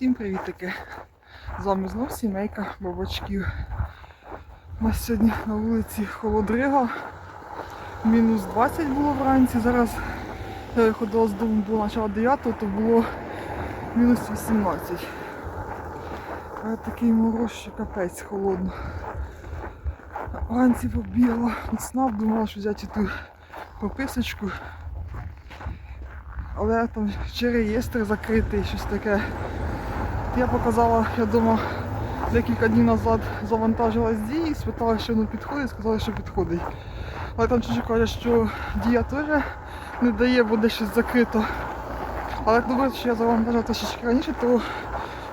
Всім привітики! З вами знов сімейка бабачків. У нас сьогодні на вулиці Холодрига. Мінус 20 було вранці. Зараз я виходила з дому, було начало 9, то було мінус 18. А такий мороз, що капець холодно. Вранці побігла від СНАП, думала, що взяти ту прописочку. Але там ще реєстр закритий, щось таке. Я показала, я дома декілька днів назад завантажила з дії, спитала, що воно підходить, сказали, що підходить. Але там чужі каже, що дія теж не дає, буде щось закрито. Але як добре, що я завантажила трішечки раніше, то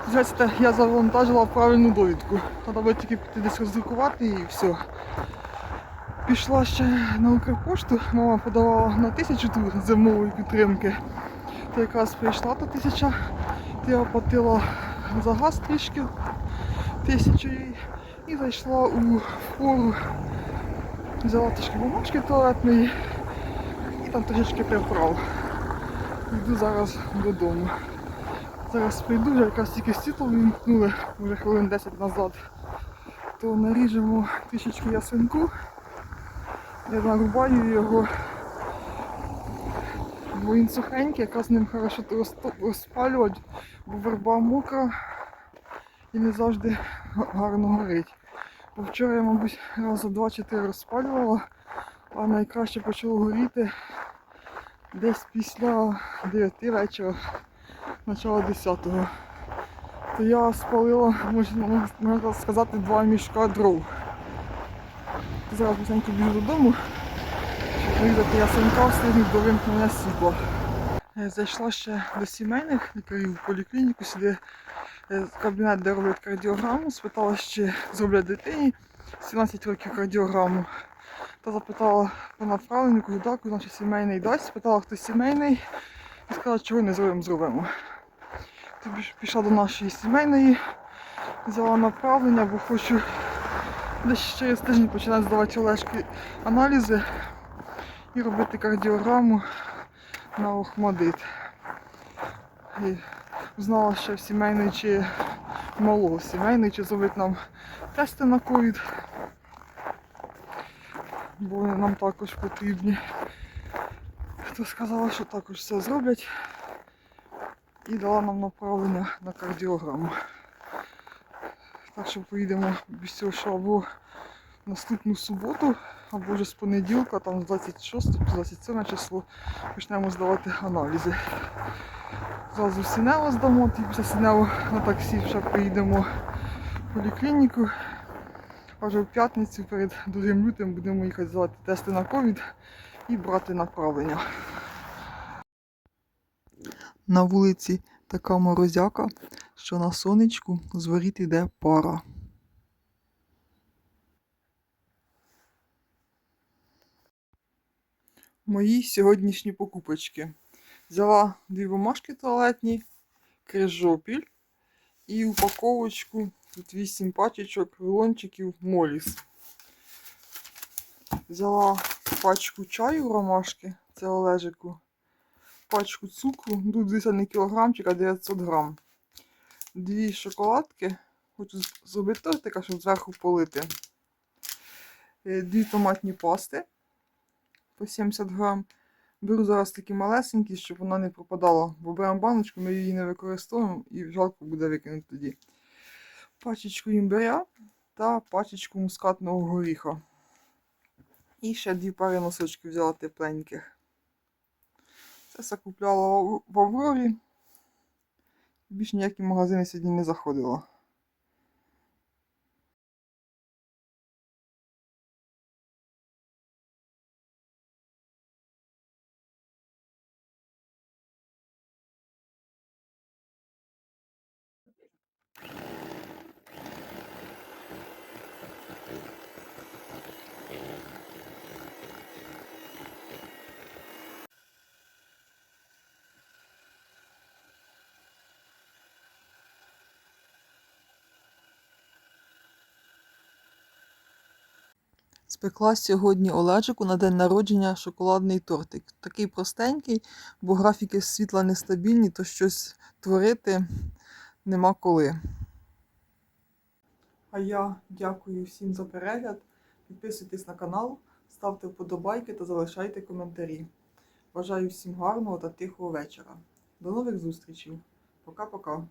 здається, я завантажила правильну довідку. Треба тільки піти десь роздрукувати і все. Пішла ще на Укрпошту, мама подавала на тисячу ту зимової підтримки. То якраз прийшла та тисяча, я оплатила за газ трішки тисячу і зайшла у фору, взяла трішки бумажки туалетної і там трішки приправ. Йду зараз додому. Зараз прийду, вже якраз тільки світло вимкнули, вже хвилин 10 назад, то наріжемо трішечки ясенку. Я нарубаю його, бо він сухенький, якраз ним хорошо розпалювати, бо верба мокра і не завжди гарно горить. Бо вчора я, мабуть, раза два-чотири розпалювала, а найкраще почало горіти десь після 9 вечора, начала 10-го. То я спалила, можна, сказати, два мішка дров. Зараз быстренько біжу додому, щоб вирізати ясенька встигнуть до вимкнення світла. Е, Зайшла ще до сімейних лікарів в поліклініку, сюди е, кабінет, де роблять кардіограму, спитала, чи зроблять дитині 17 років кардіограму. Та запитала по направленню, куди, куди наш сімейний дасть, спитала, хто сімейний, і сказала, чого не зробимо, зробимо. Тобі пішла до нашої сімейної, взяла направлення, бо хочу десь через тиждень починати здавати Олешки аналізи і робити кардіограму на Охмадит. І знала ще в сімейної чи малого сімейної, чи зробить нам тести на ковід, бо вони нам також потрібні. То сказала, що також все зроблять і дала нам направлення на кардіограму. Так що поїдемо без цього, що наступну суботу, або вже з понеділка, там з 26-27 число почнемо здавати аналізи. Зразу Сінево здамо, і після Сінево на таксі ще поїдемо в поліклініку. А вже в п'ятницю перед 2 лютим будемо їхати здавати тести на ковід і брати направлення. На вулиці така морозяка, що на сонечку з воріт іде пара. Мої сьогоднішні покупочки. Взяла дві бумажки туалетні, крижопіль і упаковочку. Тут 8 пачечок рулончиків Моліс. Взяла пачку чаю ромашки, це Олежику, пачку цукру, тут десь не кілограмчик, а 900 грам. Дві шоколадки. Хочу зробити тортика, щоб зверху полити. Е, Дві томатні пасти по 70 грам. Беру зараз такі малесенькі, щоб вона не пропадала. Бо беремо баночку, ми її не використовуємо і жалко буде викинути тоді. Пачечку імбиря та пачечку мускатного горіха. І ще дві пари носочків взяла тепленьких. Це все купляла в- Аврорі. Більш ніякі магазини сьогодні не заходила. Спекла сьогодні Оледжику на день народження шоколадний тортик. Такий простенький, бо графіки світла нестабільні, то щось творити нема коли. А я дякую всім за перегляд. Підписуйтесь на канал, ставте вподобайки та залишайте коментарі. Бажаю всім гарного та тихого вечора. До нових зустрічей. Пока-пока.